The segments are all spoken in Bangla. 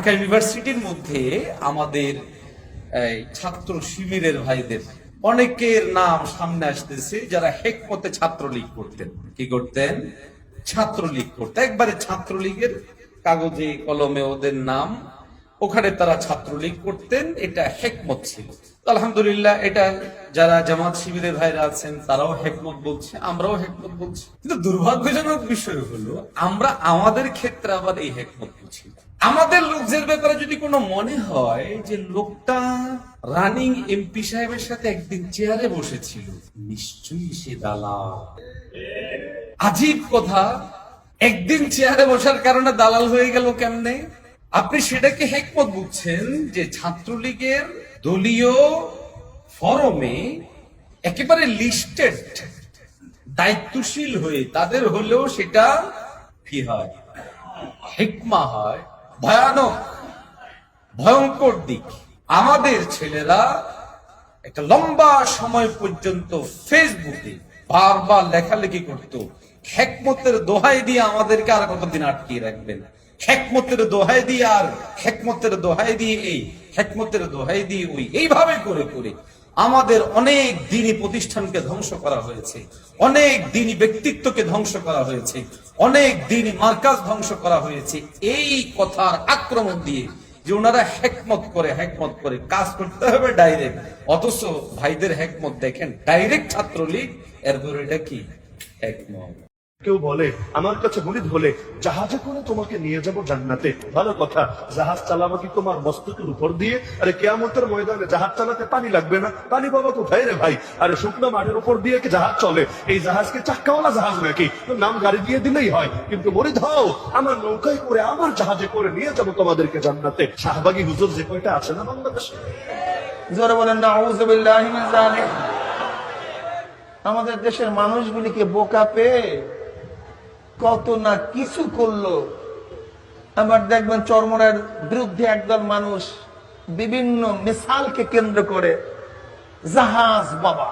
ঢাকা ইউনিভার্সিটির মধ্যে আমাদের ছাত্র শিবিরের ভাইদের অনেকের নাম সামনে আসতেছে যারা হেকমতে ছাত্রলীগ করতেন। কি করতেন? ছাত্রলীগ করতেন একবারে ছাত্রলীগের কাগজে, কলমে ওদের নাম, ওখানে তারা ছাত্রলীগ করতেন, এটা হেকমত ছিল। আলহামদুলিল্লাহ এটা যারা জামাত শিবিরের ভাইরা আছেন, তারাও হেকমত বলছে, আমরাও হেকমত বলছি। কিন্তু দুর্ভাগ্যজনক বিষয় হলো, আমরা আমাদের ক্ষেত্রে আবার এই হেকমত বুঝি না। আমাদের লোকদের ব্যাপারে যদি কোনো মনে হয় যে লোকটা রানিং এমপি সাহেবের সাথে একদিন চেয়ারে বসেছিল, নিশ্চয়ই সে দালাল। আজীব কথা, একদিন চেয়ারে বসার কারণে দালাল হয়ে গেল কেমনে? আপনি সেটাকে হেকমত বুঝছেন যে ছাত্রলীগের দলীয় ফরমে একেবারে লিস্টেড দায়িত্বশীল হয়ে তাদের হলেও সেটা কি হয়? হেকমা হয়। ভয়ানক, ভয়ঙ্কর দিক। আমাদের ছেলেরা একটা লম্বা সময় পর্যন্ত ফেসবুকে বারবার লেখালেখি করত। হেকমতের দোহাই দিয়ে আমাদেরকে আর কতদিন আটকিয়ে রাখবেন? হেকমতের দোহাই দিয়ে আর হেকমতের দোহাই দিয়ে এই, হেকমতের দোহাই দিয়ে ওই, এইভাবে করে করে। আমাদের অনেক দিনই প্রতিষ্ঠানকে ধ্বংস করা হয়েছে, অনেক দিনই ব্যক্তিত্বকে ধ্বংস করা হয়েছে, অনেক দিনই মার্কাজ ধ্বংস করা হয়েছে। এই কথার আক্রমণ দিয়ে যে ওনারা হেকমত করে হেকমত করে কাজ করতে হবে ডাইরেক্ট অথচ ভাইদের হেকমত দেখেন ডাইরেক্ট ছাত্রলীগ, এরপর এটা কি? হেকমত। কেউ বলে, আমার কাছে মুরিদ হলে জাহাজে করে তোমাকে নিয়ে যাব জান্নাতে। ভালো কথা, জাহাজ চালাবো কি তোমার মস্তকের উপর দিয়ে? আরে কেয়ামতের ময়দানে জাহাজ চালাতে পানি লাগবে না? পানি বাবা কোথায় রে ভাই? আরে শুকনো মাঠের উপর দিয়ে কি জাহাজ চলে? এই জাহাজকে চাক্কাওয়ালা জাহাজ নাকি? নাম গাড়ি দিয়ে দিলেই হয়, কিন্তু মরিদ হও আমার নৌকায় করে আমার জাহাজে করে নিয়ে যাব তোমাদেরকে জান্নাতে। শাহবাগী হুজুর যে কয়টা আছে না বাংলাদেশে? জোরে বলেন না আমাদের দেশের মানুষগুলিকে বোকা পেয়ে কত না কিছু করল। আবার দেখবেন চরমরার বিরুদ্ধে একদল মানুষ বিভিন্ন মিসালকে কেন্দ্র করে, জাহাজ বাবা।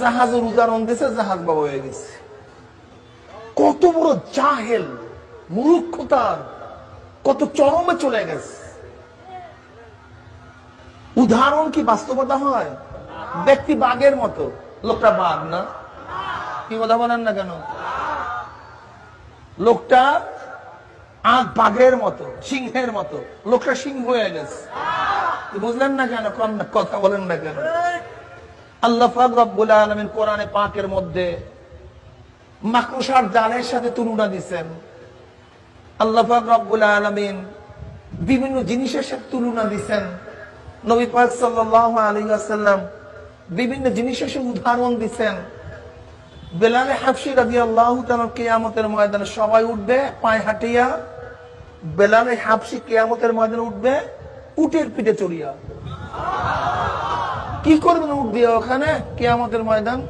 জাহাজের উদাহরণ দিছে, জাহাজ বাবা হয়ে গেছে। কত বড় জাহেল, মূর্খতার, কত চরমে চলে গেছে। উদাহরণ কি বাস্তবতা হয়? ব্যক্তি বাঘের মতো। লোকটা বাঘ না? কি কথা বলেন না কেন? লোকটা আখ বাঘের মতো সিংহের মতো। লোকটা সিংহ হয়ে গেছে। বুঝলেন না কেন? কথা বলেন না কেন? আল্লাহ পাক রব্বুল আলামিন কোরআনে পাকের মধ্যে মাকড়সার জালের সাথে তুলনা দিচ্ছেন আল্লাহ রব্বুল আলামিন বিভিন্ন জিনিসের সাথে তুলনা দিচ্ছেন নবী পাক সাল্লাল্লাহু আলাইহি ওয়াসাল্লাম বিভিন্ন জিনিসের সাথে উদাহরণ দিছেন। বেলালে হাফসি রাদিয়াল্লাহু তাআলা কিয়ামতের ময়দানে সবাই উঠবে, পায়ে হাঁটিয়া বেলালে হাফসি কিয়ামতের ময়দানে উঠবে, উটের পিঠে চড়িয়া। কি করবেন উঠ দিয়ে ওখানে কিয়ামতের ময়দান?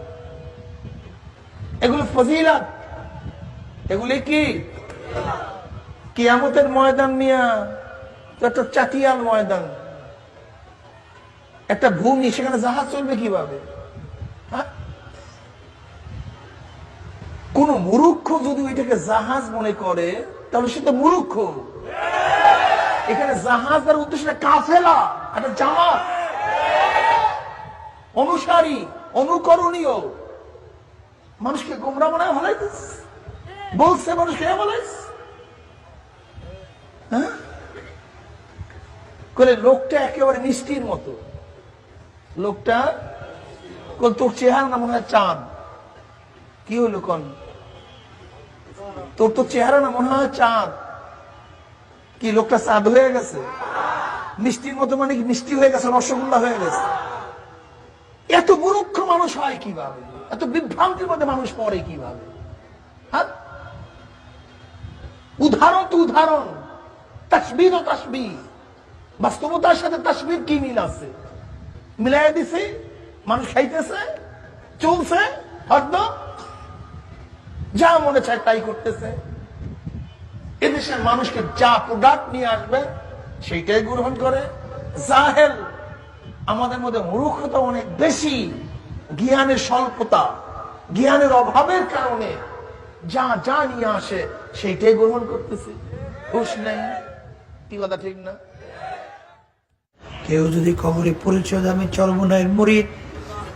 এগুলো ফজিলাত। এগুলি কি? কিয়ামতের ময়দান নিয়ে একটা চাটিয়াল ময়দান। একটা ভূমি, সেখানে জাহাজ চলবে কীভাবে? কোন মুরুক্ষ যদি এটাকে জাহাজ মনে করে, তাহলে সে তো মুরুক্ষ এখানে জাহাজ তার উদ্দেশ্য কাফেলা, একটা জামাত অনুসারী, অনুকরণীয়। মানুষকে গোমরা মনে হয় বলছে মানুষকে বলাইছে হ্যাঁ? করে লোকটা একেবারে মিষ্টির মতো। লোকটা তোর চেহারা না মনে হয় চাঁদ? কি হইল কোন? তোর তো চেহারা না, মনে হয় চাঁদ। কি, লোকটা চাঁদ হয়ে গেছে? মিষ্টির মতো মানে কি মিষ্টি হয়ে গেছে, রসগোল্লা হয়ে গেছে? এত বুরুক্ষ মানুষ হয় কীভাবে? এত বিভ্রান্তির মধ্যে মানুষ পড়ে কীভাবে? হ্যাঁ? উদাহরণ তো উদাহরণ। তাসবির ও তাসবির বাস্তবতার সাথে তাসবির কি মিল আছে? মিলাই দিছে? মানুষ খাইতেছে? চলছে? হরদম যা মনে চায় তাই করতেছে। এদেশের মানুষকে যা প্রোডাক্ট নিয়ে আসবে, সেইটাই গ্রহণ করে। জাহেল, আমাদের মধ্যে মূর্খতা অনেক বেশি। জ্ঞানের স্বল্পতা, জ্ঞানের অভাবের কারণে যা যা নিয়ে আসে, সেইটাই গ্রহণ করতেছে। হুশ নেই। কি কথা, ঠিক না? কেউ যদি কবরে পরিচয় আমি চলবো না এর মরিদ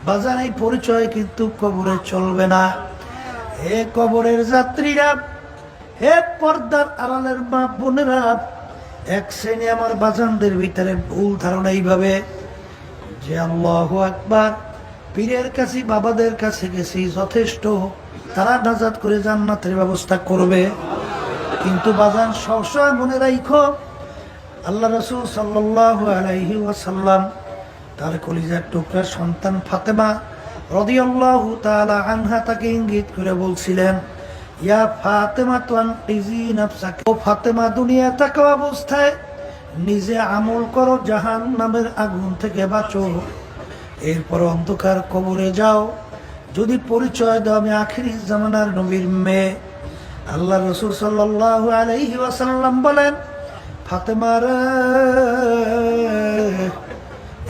বাজার পরিচয়, কিন্তু কবরে চলবে না। হে কবরের যাত্রীরা, হে পর্দার আড়ালের মা বোনেরা, এক শ্রেণি আমার বাজানদের ভিতরে ভুল ধারণা এইভাবে যে আল্লাহ একবার পীরের কাছে, বাবাদের কাছে গেছি, যথেষ্ট তারা নাজাদ করে জান্নাতের ব্যবস্থা করবে। কিন্তু বাজান সবসময় মনে রাখো আল্লাহ রসুল সাল্লাহ আলাইহি ওয়াসাল্লাম তার কলিজার টুকরা সন্তান ফাতেমা রদিয়াল্লাহু তাআলা আনহা তাকে ইঙ্গিত করে বলছিলেন, ইয়া ফাতেমা তো আনকিজি নাফসাকা। ও ফাতেমা দুনিয়া থাকা অবস্থায় নিজে আমল করো জাহান নামের আগুন থেকে বাঁচো। এরপর অন্ধকার কবরে যাও। যদি পরিচয় দাও, আমি আখিরি জামানার নবীর মেয়ে। আল্লাহ রসুল সাল্লাহ আলাইহি ওয়াসাল্লাম বলেন, ফাতেমার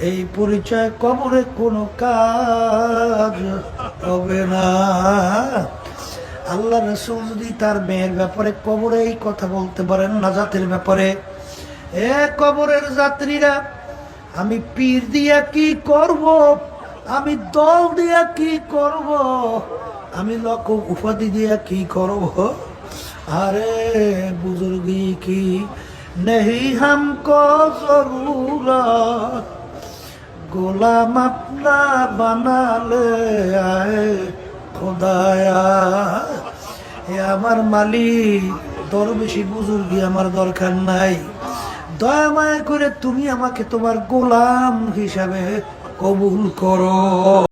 এই পরিচয় কবরে কোনো কাজ হবে না। আল্লাহ রসুল যদি তার মেয়ের ব্যাপারে কবরে এই কথা বলতে পারেন না জাতির ব্যাপারে, এ কবরের যাত্রীরা, আমি পীর দিয়া কি করব? আমি দল দিয়া কি করব? আমি লক উপাধি দিয়া কি করব? আরে বুজুর্গি কি নেই হামকো জরুরত। গোলাম আপনা বানালে আয় খোদায়া। এ আমার মালিক, দরবেশি বুজুর্গি আমার দরকার নাই। দয়া মায়া করে তুমি আমাকে তোমার গোলাম হিসাবে কবুল করো।